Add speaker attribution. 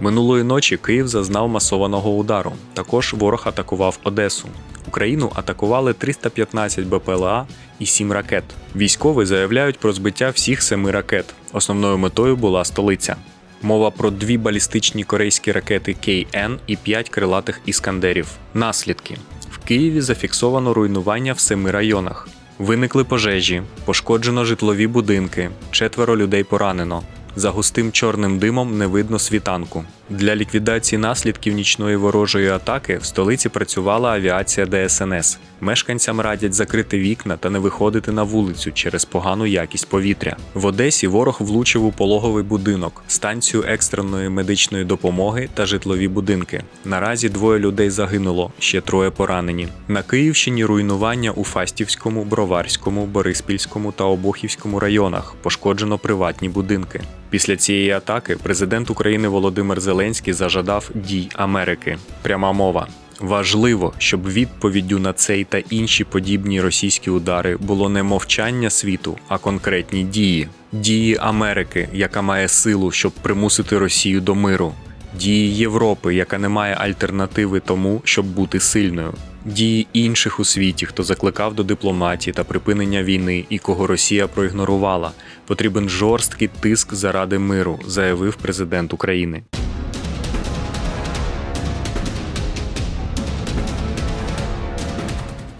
Speaker 1: Минулої ночі Київ зазнав масованого удару. Також ворог атакував Одесу. Україну атакували 315 БПЛА і 7 ракет. Військові заявляють про збиття всіх семи ракет. Основною метою була столиця. Мова про дві балістичні корейські ракети КН і п'ять крилатих іскандерів. Наслідки в Києві зафіксовано руйнування в семи районах. Виникли пожежі, пошкоджено житлові будинки, четверо людей поранено. За густим чорним димом не видно світанку. Для ліквідації наслідків нічної ворожої атаки в столиці працювала авіація ДСНС. Мешканцям радять закрити вікна та не виходити на вулицю через погану якість повітря. В Одесі ворог влучив у пологовий будинок, станцію екстреної медичної допомоги та житлові будинки. Наразі двоє людей загинуло, ще троє поранені. На Київщині руйнування у Фастівському, Броварському, Бориспільському та Обухівському районах пошкоджено приватні будинки. Після цієї атаки президент України Володимир Зеленський зажадав дій Америки. Пряма мова. Важливо, щоб відповіддю на цей та інші подібні російські удари було не мовчання світу, а конкретні дії. Дії Америки, яка має силу, щоб примусити Росію до миру. Дії Європи, яка не має альтернативи тому, щоб бути сильною. Дії інших у світі, хто закликав до дипломатії та припинення війни і кого Росія проігнорувала. Потрібен жорсткий тиск заради миру, заявив президент України.